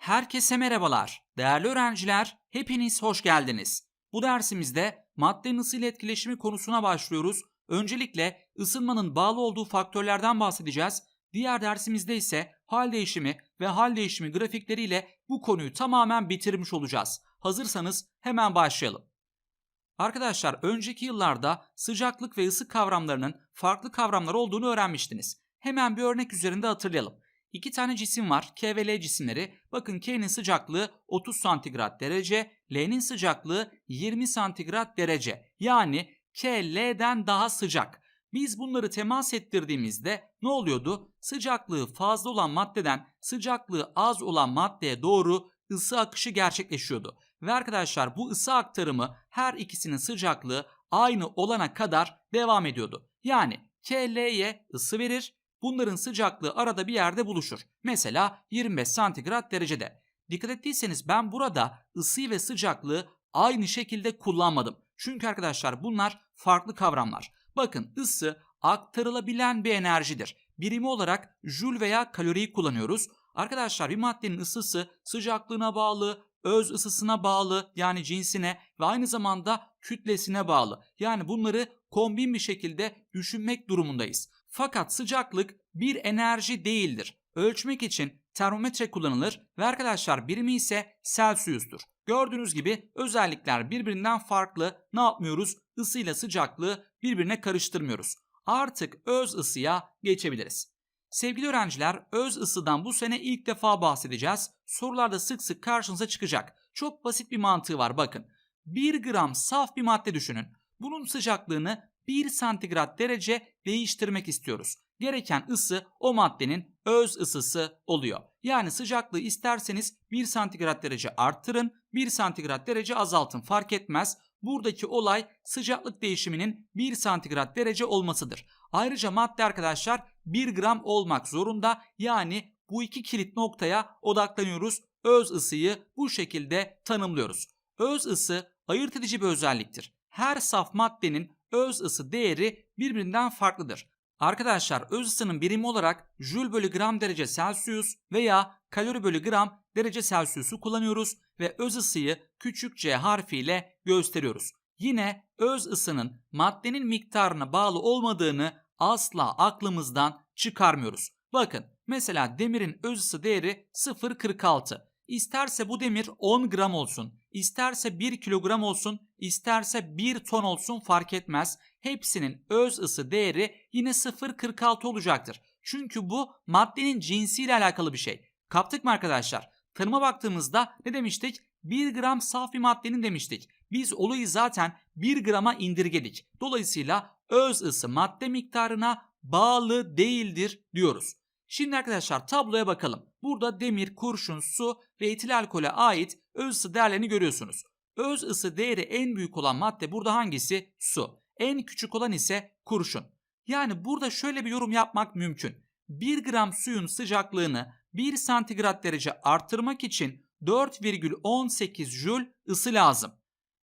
Herkese merhabalar. Değerli öğrenciler, hepiniz hoş geldiniz. Bu dersimizde maddenin ısı ile etkileşimi konusuna başlıyoruz. Öncelikle ısınmanın bağlı olduğu faktörlerden bahsedeceğiz. Diğer dersimizde ise hal değişimi ve hal değişimi grafikleriyle bu konuyu tamamen bitirmiş olacağız. Hazırsanız hemen başlayalım. Arkadaşlar önceki yıllarda sıcaklık ve ısı kavramlarının farklı kavramlar olduğunu öğrenmiştiniz. Hemen bir örnek üzerinde hatırlayalım. İki tane cisim var. K ve L cisimleri. Bakın K'nin sıcaklığı 30 santigrat derece, L'nin sıcaklığı 20 santigrat derece. Yani K L'den daha sıcak. Biz bunları temas ettirdiğimizde ne oluyordu? Sıcaklığı fazla olan maddeden sıcaklığı az olan maddeye doğru ısı akışı gerçekleşiyordu. Ve arkadaşlar bu ısı aktarımı her ikisinin sıcaklığı aynı olana kadar devam ediyordu. Yani K L'ye ısı verir, bunların sıcaklığı arada bir yerde buluşur. Mesela 25 santigrat derecede. Dikkat ettiyseniz ben burada ısıyı ve sıcaklığı aynı şekilde kullanmadım. Çünkü arkadaşlar bunlar farklı kavramlar. Bakın ısı aktarılabilen bir enerjidir. Birimi olarak jül veya kaloriyi kullanıyoruz. Arkadaşlar bir maddenin ısısı sıcaklığına bağlı, öz ısısına bağlı yani cinsine ve aynı zamanda kütlesine bağlı. Yani bunları kombin bir şekilde düşünmek durumundayız. Fakat sıcaklık bir enerji değildir. Ölçmek için termometre kullanılır ve arkadaşlar birimi ise Celsius'tur. Gördüğünüz gibi özellikler birbirinden farklı. Ne yapmıyoruz? Isıyla sıcaklığı birbirine karıştırmıyoruz. Artık öz ısıya geçebiliriz. Sevgili öğrenciler, öz ısıdan bu sene ilk defa bahsedeceğiz. Sorularda sık sık karşınıza çıkacak. Çok basit bir mantığı var bakın. 1 gram saf bir madde düşünün. Bunun sıcaklığını 1 santigrat derece değiştirmek istiyoruz. Gereken ısı o maddenin öz ısısı oluyor. Yani sıcaklığı isterseniz 1 santigrat derece arttırın, 1 santigrat derece azaltın fark etmez. Buradaki olay sıcaklık değişiminin 1 santigrat derece olmasıdır. Ayrıca madde arkadaşlar 1 gram olmak zorunda. Yani bu iki kilit noktaya odaklanıyoruz. Öz ısıyı bu şekilde tanımlıyoruz. Öz ısı ayırt edici bir özelliktir. Her saf maddenin öz ısı değeri birbirinden farklıdır. Arkadaşlar öz ısının birimi olarak jül bölü gram derece Celsius veya kalori bölü gram derece Celsius'u kullanıyoruz ve öz ısıyı küçük c harfiyle gösteriyoruz. Yine öz ısının maddenin miktarına bağlı olmadığını asla aklımızdan çıkarmıyoruz. Bakın mesela demirin öz ısı değeri 0.46. İsterse bu demir 10 gram olsun, isterse 1 kilogram olsun, isterse 1 ton olsun fark etmez. Hepsinin öz ısı değeri yine 0.46 olacaktır. Çünkü bu maddenin cinsiyle alakalı bir şey. Kaptık mı arkadaşlar? Tanıma baktığımızda ne demiştik? 1 gram saf bir maddenin demiştik. Biz olayı zaten 1 grama indirgedik. Dolayısıyla öz ısı madde miktarına bağlı değildir diyoruz. Şimdi arkadaşlar tabloya bakalım. Burada demir, kurşun, su ve etil alkole ait öz ısı değerlerini görüyorsunuz. Öz ısı değeri en büyük olan madde burada hangisi? Su. En küçük olan ise kurşun. Yani burada şöyle bir yorum yapmak mümkün. 1 gram suyun sıcaklığını 1 santigrat derece arttırmak için 4,18 jül ısı lazım.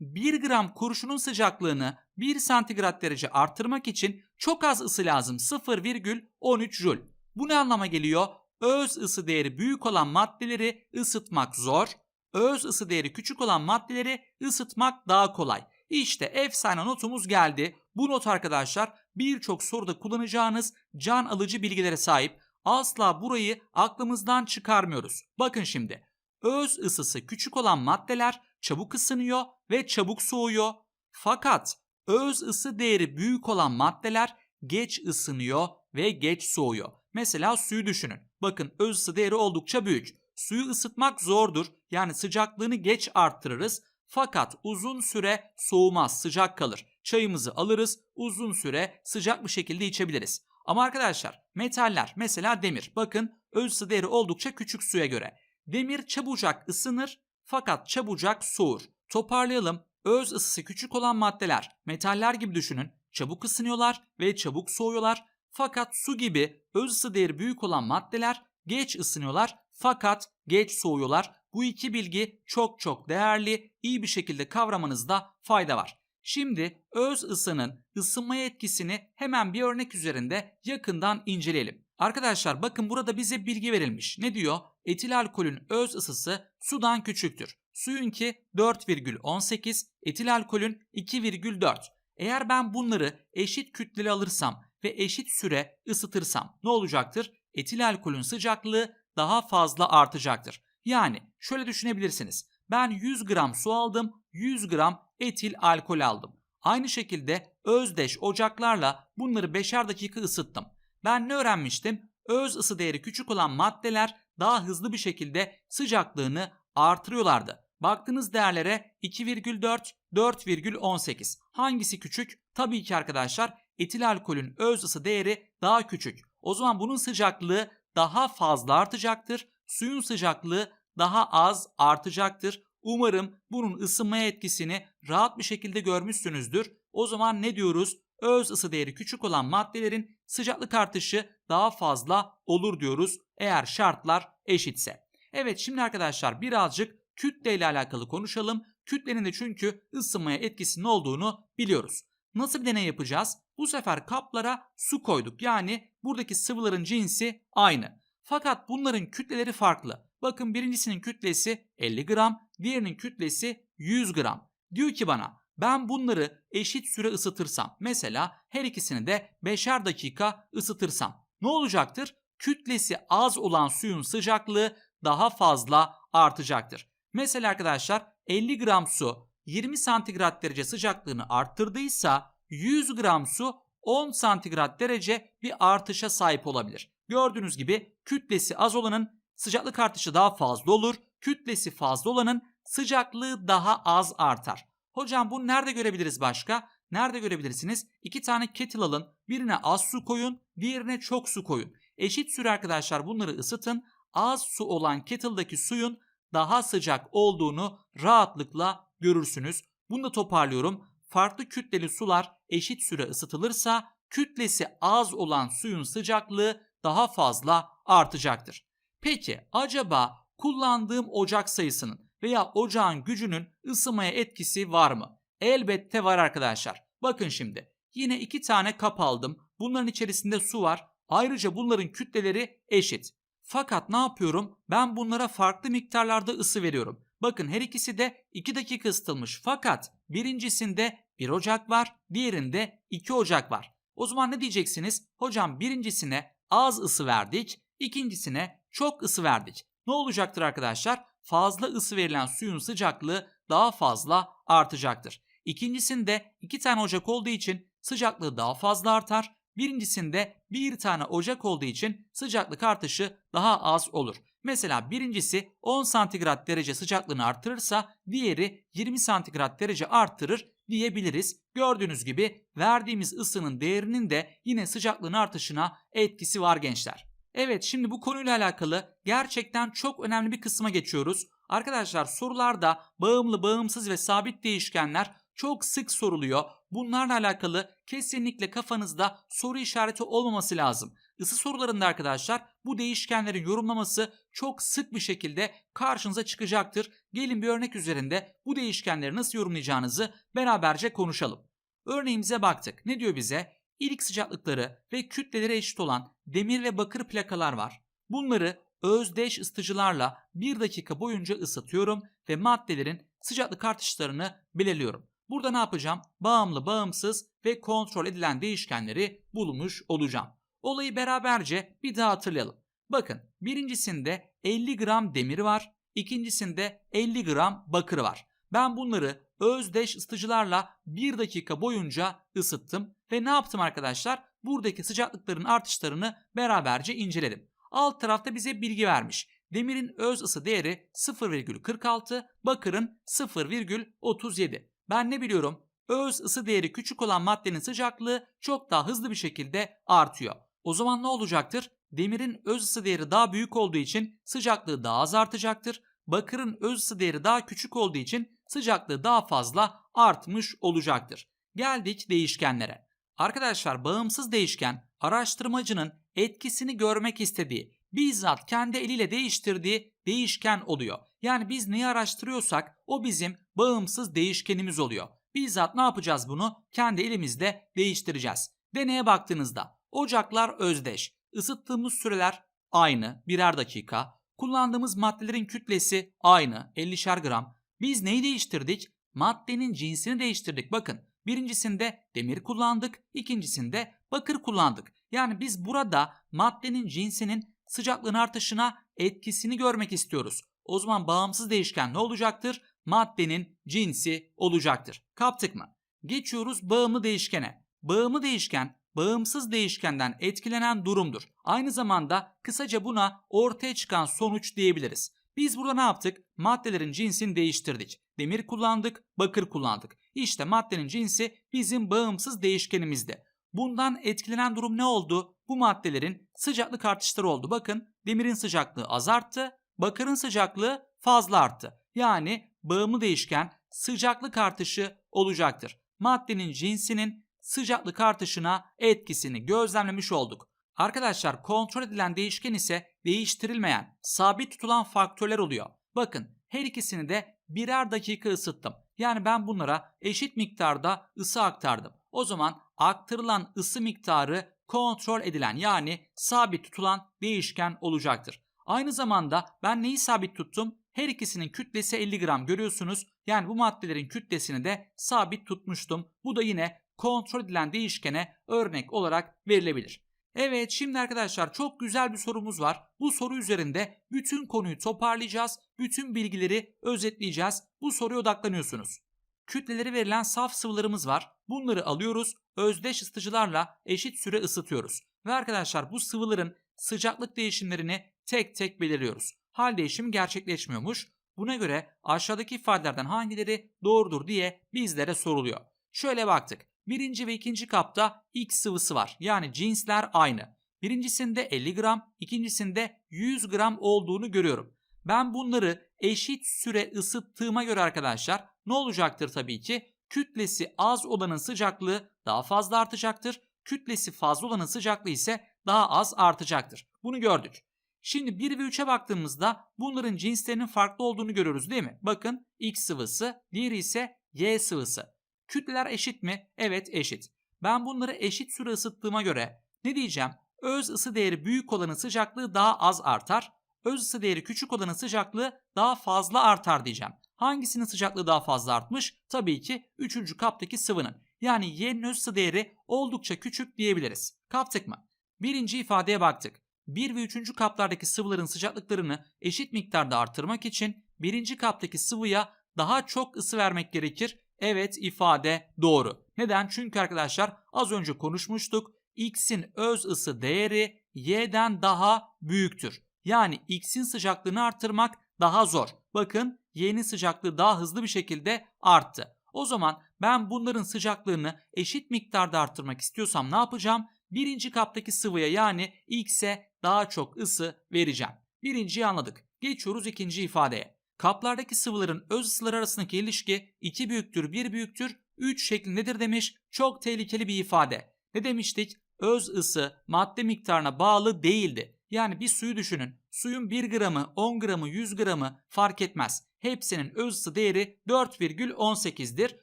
1 gram kurşunun sıcaklığını 1 santigrat derece arttırmak için çok az ısı lazım 0,13 jül. Bu ne anlama geliyor? Öz ısı değeri büyük olan maddeleri ısıtmak zor, öz ısı değeri küçük olan maddeleri ısıtmak daha kolay. İşte efsane notumuz geldi. Bu not arkadaşlar birçok soruda kullanacağınız can alıcı bilgilere sahip. Asla burayı aklımızdan çıkarmıyoruz. Bakın şimdi. Öz ısısı küçük olan maddeler çabuk ısınıyor ve çabuk soğuyor. Fakat öz ısı değeri büyük olan maddeler geç ısınıyor ve geç soğuyor. Mesela suyu düşünün. Bakın öz ısı değeri oldukça büyük. Suyu ısıtmak zordur. Yani sıcaklığını geç arttırırız. Fakat uzun süre soğumaz, sıcak kalır. Çayımızı alırız, uzun süre sıcak bir şekilde içebiliriz. Ama arkadaşlar metaller mesela demir. Bakın öz ısı değeri oldukça küçük suya göre. Demir çabucak ısınır fakat çabucak soğur. Toparlayalım. Öz ısısı küçük olan maddeler, metaller gibi düşünün. Çabuk ısınıyorlar ve çabuk soğuyorlar. Fakat su gibi öz ısı değeri büyük olan maddeler geç ısınıyorlar fakat geç soğuyorlar. Bu iki bilgi çok çok değerli, iyi bir şekilde kavramanızda fayda var. Şimdi öz ısının ısınmaya etkisini hemen bir örnek üzerinde yakından inceleyelim. Arkadaşlar bakın burada bize bilgi verilmiş. Ne diyor? Etil alkolün öz ısısı sudan küçüktür. Suyunki 4,18, etil alkolün 2,4. Eğer ben bunları eşit kütleli alırsam ve eşit süre ısıtırsam ne olacaktır? Etil alkolün sıcaklığı daha fazla artacaktır. Yani şöyle düşünebilirsiniz. Ben 100 gram su aldım, 100 gram etil alkol aldım. Aynı şekilde özdeş ocaklarla bunları beşer dakika ısıttım. Ben ne öğrenmiştim? Öz ısı değeri küçük olan maddeler daha hızlı bir şekilde sıcaklığını artırıyorlardı. Baktığınız değerlere 2,4, 4,18. Hangisi küçük? Tabii ki arkadaşlar etil alkolün öz ısı değeri daha küçük. O zaman bunun sıcaklığı daha fazla artacaktır. Suyun sıcaklığı daha az artacaktır. Umarım bunun ısınmaya etkisini rahat bir şekilde görmüşsünüzdür. O zaman ne diyoruz? Öz ısı değeri küçük olan maddelerin sıcaklık artışı daha fazla olur diyoruz eğer şartlar eşitse. Evet şimdi arkadaşlar birazcık kütle ile alakalı konuşalım. Kütlenin de çünkü ısınmaya etkisinin olduğunu biliyoruz. Nasıl bir deney yapacağız? Bu sefer kaplara su koyduk. Yani buradaki sıvıların cinsi aynı. Fakat bunların kütleleri farklı. Bakın birincisinin kütlesi 50 gram, diğerinin kütlesi 100 gram. Diyor ki bana ben bunları eşit süre ısıtırsam mesela her ikisini de 5'er dakika ısıtırsam ne olacaktır? Kütlesi az olan suyun sıcaklığı daha fazla artacaktır. Mesela arkadaşlar 50 gram su 20 santigrat derece sıcaklığını arttırdıysa 100 gram su 10 santigrat derece bir artışa sahip olabilir. Gördüğünüz gibi kütlesi az olanın sıcaklık artışı daha fazla olur. Kütlesi fazla olanın sıcaklığı daha az artar. Hocam bunu nerede görebiliriz başka? Nerede görebilirsiniz? İki tane kettle alın. Birine az su koyun, diğerine çok su koyun. Eşit süre arkadaşlar bunları ısıtın. Az su olan kettle'daki suyun daha sıcak olduğunu rahatlıkla görürsünüz. Bunu da toparlıyorum. Farklı kütleli sular eşit süre ısıtılırsa kütlesi az olan suyun sıcaklığı daha fazla artacaktır. Peki acaba kullandığım ocak sayısının veya ocağın gücünün ısınmaya etkisi var mı? Elbette var arkadaşlar. Bakın şimdi. Yine iki tane kap aldım. Bunların içerisinde su var. Ayrıca bunların kütleleri eşit. Fakat ne yapıyorum? Ben bunlara farklı miktarlarda ısı veriyorum. Bakın her ikisi de 2 dakika ısıtılmış. Fakat birincisinde bir ocak var, diğerinde 2 ocak var. O zaman ne diyeceksiniz? Hocam birincisine az ısı verdik, ikincisine çok ısı verdik. Ne olacaktır arkadaşlar? Fazla ısı verilen suyun sıcaklığı daha fazla artacaktır. İkincisinde iki tane ocak olduğu için sıcaklığı daha fazla artar. Birincisinde bir tane ocak olduğu için sıcaklık artışı daha az olur. Mesela birincisi 10 santigrat derece sıcaklığını artırırsa diğeri 20 santigrat derece artırır diyebiliriz. Gördüğünüz gibi verdiğimiz ısının değerinin de yine sıcaklığın artışına etkisi var gençler. Evet şimdi bu konuyla alakalı gerçekten çok önemli bir kısma geçiyoruz. Arkadaşlar sorularda bağımlı, bağımsız ve sabit değişkenler çok sık soruluyor. Bunlarla alakalı kesinlikle kafanızda soru işareti olmaması lazım. Isı sorularında arkadaşlar bu değişkenlerin yorumlaması çok sık bir şekilde karşınıza çıkacaktır. Gelin bir örnek üzerinde bu değişkenleri nasıl yorumlayacağınızı beraberce konuşalım. Örneğimize baktık. Ne diyor bize? İlk sıcaklıkları ve kütleleri eşit olan demir ve bakır plakalar var. Bunları özdeş ısıtıcılarla 1 dakika boyunca ısıtıyorum ve maddelerin sıcaklık artışlarını belirliyorum. Burada ne yapacağım? Bağımlı, bağımsız ve kontrol edilen değişkenleri bulmuş olacağım. Olayı beraberce bir daha hatırlayalım. Bakın birincisinde 50 gram demir var, ikincisinde 50 gram bakır var. Ben bunları özdeş ısıtıcılarla 1 dakika boyunca ısıttım ve ne yaptım arkadaşlar? Buradaki sıcaklıkların artışlarını beraberce inceledim. Alt tarafta bize bilgi vermiş. Demirin öz ısı değeri 0,46, bakırın 0,37. Ben ne biliyorum? Öz ısı değeri küçük olan maddenin sıcaklığı çok daha hızlı bir şekilde artıyor. O zaman ne olacaktır? Demirin öz ısı değeri daha büyük olduğu için sıcaklığı daha az artacaktır. Bakırın öz ısı değeri daha küçük olduğu için sıcaklığı daha fazla artmış olacaktır. Geldik değişkenlere. Arkadaşlar bağımsız değişken araştırmacının etkisini görmek istediği, bizzat kendi eliyle değiştirdiği değişken oluyor. Yani biz neyi araştırıyorsak o bizim bağımsız değişkenimiz oluyor. Bizzat ne yapacağız bunu? Kendi elimizde değiştireceğiz. Deneye baktığınızda ocaklar özdeş. Isıttığımız süreler aynı birer dakika. Kullandığımız maddelerin kütlesi aynı 50'şer gram. Biz neyi değiştirdik? Maddenin cinsini değiştirdik. Bakın birincisinde demir kullandık, ikincisinde bakır kullandık. Yani biz burada maddenin cinsinin sıcaklığın artışına etkisini görmek istiyoruz. O zaman bağımsız değişken ne olacaktır? Maddenin cinsi olacaktır. Kaptık mı? Geçiyoruz bağımlı değişkene. Bağımlı değişken bağımsız değişkenden etkilenen durumdur. Aynı zamanda kısaca buna ortaya çıkan sonuç diyebiliriz. Biz burada ne yaptık? Maddelerin cinsini değiştirdik. Demir kullandık, bakır kullandık. İşte maddenin cinsi bizim bağımsız değişkenimizdi. Bundan etkilenen durum ne oldu? Bu maddelerin sıcaklık artışları oldu. Bakın demirin sıcaklığı az arttı, bakırın sıcaklığı fazla arttı. Yani bağımlı değişken sıcaklık artışı olacaktır. Maddenin cinsinin sıcaklık artışına etkisini gözlemlemiş olduk. Arkadaşlar kontrol edilen değişken ise değiştirilmeyen, sabit tutulan faktörler oluyor. Bakın her ikisini de birer dakika ısıttım. Yani ben bunlara eşit miktarda ısı aktardım. O zaman aktarılan ısı miktarı kontrol edilen yani sabit tutulan değişken olacaktır. Aynı zamanda ben neyi sabit tuttum? Her ikisinin kütlesi 50 gram görüyorsunuz. Yani bu maddelerin kütlesini de sabit tutmuştum. Bu da yine kontrol edilen değişkene örnek olarak verilebilir. Evet şimdi arkadaşlar çok güzel bir sorumuz var. Bu soru üzerinde bütün konuyu toparlayacağız. Bütün bilgileri özetleyeceğiz. Bu soruya odaklanıyorsunuz. Kütleleri verilen saf sıvılarımız var. Bunları alıyoruz. Özdeş ısıtıcılarla eşit süre ısıtıyoruz. Ve arkadaşlar bu sıvıların sıcaklık değişimlerini tek tek belirliyoruz. Hal değişimi gerçekleşmiyormuş. Buna göre aşağıdaki ifadelerden hangileri doğrudur diye bizlere soruluyor. Şöyle baktık. Birinci ve ikinci kapta X sıvısı var. Yani cinsler aynı. Birincisinde 50 gram, ikincisinde 100 gram olduğunu görüyorum. Ben bunları eşit süre ısıttığıma göre arkadaşlar ne olacaktır tabii ki? Kütlesi az olanın sıcaklığı daha fazla artacaktır. Kütlesi fazla olanın sıcaklığı ise daha az artacaktır. Bunu gördük. Şimdi 1 ve 3'e baktığımızda bunların cinslerinin farklı olduğunu görüyoruz değil mi? Bakın X sıvısı, diğeri ise Y sıvısı. Kütleler eşit mi? Evet eşit. Ben bunları eşit süre ısıttığıma göre ne diyeceğim? Öz ısı değeri büyük olanın sıcaklığı daha az artar. Öz ısı değeri küçük olanın sıcaklığı daha fazla artar diyeceğim. Hangisinin sıcaklığı daha fazla artmış? Tabii ki 3. kaptaki sıvının. Yani Y'nin öz ısı değeri oldukça küçük diyebiliriz. Kaptık mı? Birinci ifadeye baktık. 1 ve 3. kaplardaki sıvıların sıcaklıklarını eşit miktarda artırmak için birinci kaptaki sıvıya daha çok ısı vermek gerekir. Evet ifade doğru. Neden? Çünkü arkadaşlar az önce konuşmuştuk. X'in öz ısı değeri Y'den daha büyüktür. Yani X'in sıcaklığını artırmak daha zor. Bakın Y'nin sıcaklığı daha hızlı bir şekilde arttı. O zaman ben bunların sıcaklığını eşit miktarda arttırmak istiyorsam ne yapacağım? Birinci kaptaki sıvıya yani X'e daha çok ısı vereceğim. Birinciyi anladık. Geçiyoruz ikinci ifadeye. Kaplardaki sıvıların öz ısıları arasındaki ilişki 2 büyüktür 1 büyüktür 3 şeklindedir demiş. Çok tehlikeli bir ifade. Ne demiştik? Öz ısı madde miktarına bağlı değildi. Yani bir suyu düşünün. Suyun 1 gramı, 10 gramı, 100 gramı fark etmez. Hepsinin öz ısı değeri 4,18'dir.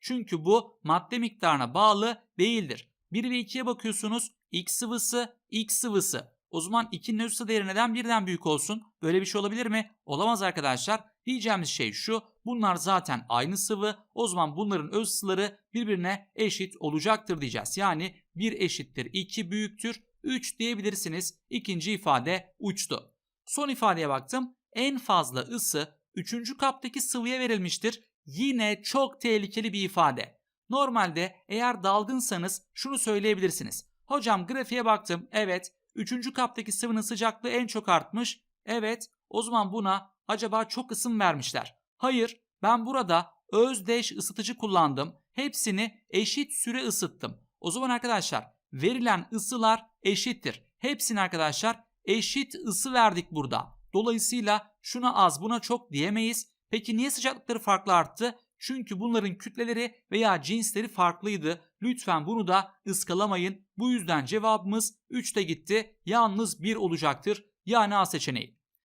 Çünkü bu madde miktarına bağlı değildir. 1 ve 2'ye bakıyorsunuz. X sıvısı, X sıvısı. O zaman 2'nin öz ısı değeri neden birden büyük olsun? Böyle bir şey olabilir mi? Olamaz arkadaşlar. Diyeceğimiz şey şu. Bunlar zaten aynı sıvı. O zaman bunların öz ısıları birbirine eşit olacaktır diyeceğiz. Yani 1 eşittir 2 büyüktür 3 diyebilirsiniz. İkinci ifade uçtu. Son ifadeye baktım. En fazla ısı 3. kaptaki sıvıya verilmiştir. Yine çok tehlikeli bir ifade. Normalde eğer dalgınsanız şunu söyleyebilirsiniz. Hocam grafiğe baktım. Evet. 3. kaptaki sıvının sıcaklığı en çok artmış. Evet. O zaman buna acaba çok ısım vermişler. Hayır. Ben burada özdeş ısıtıcı kullandım. Hepsini eşit süre ısıttım. O zaman arkadaşlar verilen ısılar eşittir. Hepsini arkadaşlar eşit ısı verdik burada. Dolayısıyla şuna az buna çok diyemeyiz. Peki niye sıcaklıkları farklı arttı? Çünkü bunların kütleleri veya cinsleri farklıydı. Lütfen bunu da ıskalamayın. Bu yüzden cevabımız 3'te gitti. Yalnız 1 olacaktır. Yani A seçeneği.